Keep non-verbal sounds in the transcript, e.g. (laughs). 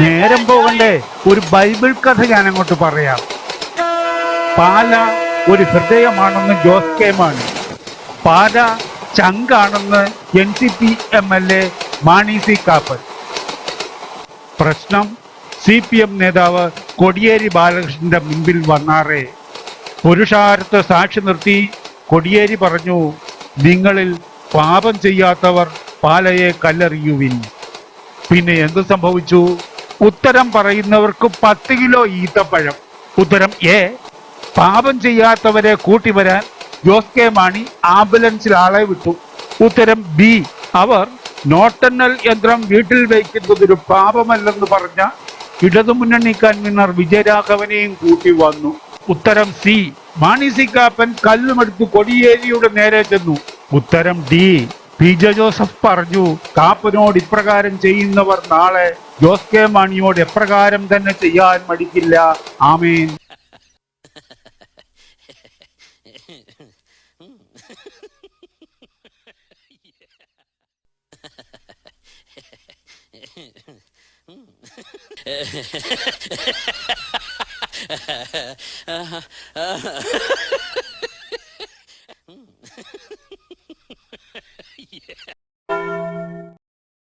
നേരം പോകണ്ടേ. ഒരു ബൈബിൾ കഥ ഞാൻ അങ്ങോട്ട് പറയാം. പാല ഒരു ഹൃദയമാണെന്ന് Jose K Mani. Pala ചങ്കാണെന്ന് N C P M L A Mani C Kappan. പ്രശ്നം സി പി എം നേതാവ് കൊടിയേരി ബാലകൃഷ്ണന്റെ മുമ്പിൽ വന്നാറേ. പുരുഷാരത്തെ സാക്ഷി നിർത്തി കൊടിയേരി പറഞ്ഞു നിങ്ങളിൽ പാപം ചെയ്യാത്തവർ പാലയെ കല്ലെറിയുവിൻ. പിന്നെ എന്ത് സംഭവിച്ചു? ഉത്തരം പറയുന്നവർക്ക് പത്ത് കിലോ ഈത്തപ്പഴം. ഉത്തരം എ പാപം ചെയ്യാത്തവരെ കൂട്ടി വരാൻ ജോസ് കെ മാണി ആംബുലൻസിൽ ആളെ വിട്ടു. ഉത്തരം ബി അവർ നോട്ടെണ്ണൽ യന്ത്രം വീട്ടിൽ വയ്ക്കുന്നതൊരു പാപമല്ലെന്ന് പറഞ്ഞ ഇടതുമുന്നണി കൺവീനർ വിജയരാഘവനെയും കൂട്ടി വന്നു. ഉത്തരം സി മാണി സി കാപ്പൻ കല്ലുമെടുത്ത് കൊടിയേരിയുടെ നേരെ ചെന്നു. ഉത്തരം ഡി പി ജെ ജോസഫ് പറഞ്ഞു കാപ്പനോട് ഇപ്രകാരം ചെയ്യുന്നവർ നാളെ ജോസ് കെ മാണിയോട് എപ്രകാരം തന്നെ ചെയ്യാൻ മടിക്കില്ല. ആമേൻ. (laughs) (laughs) (laughs)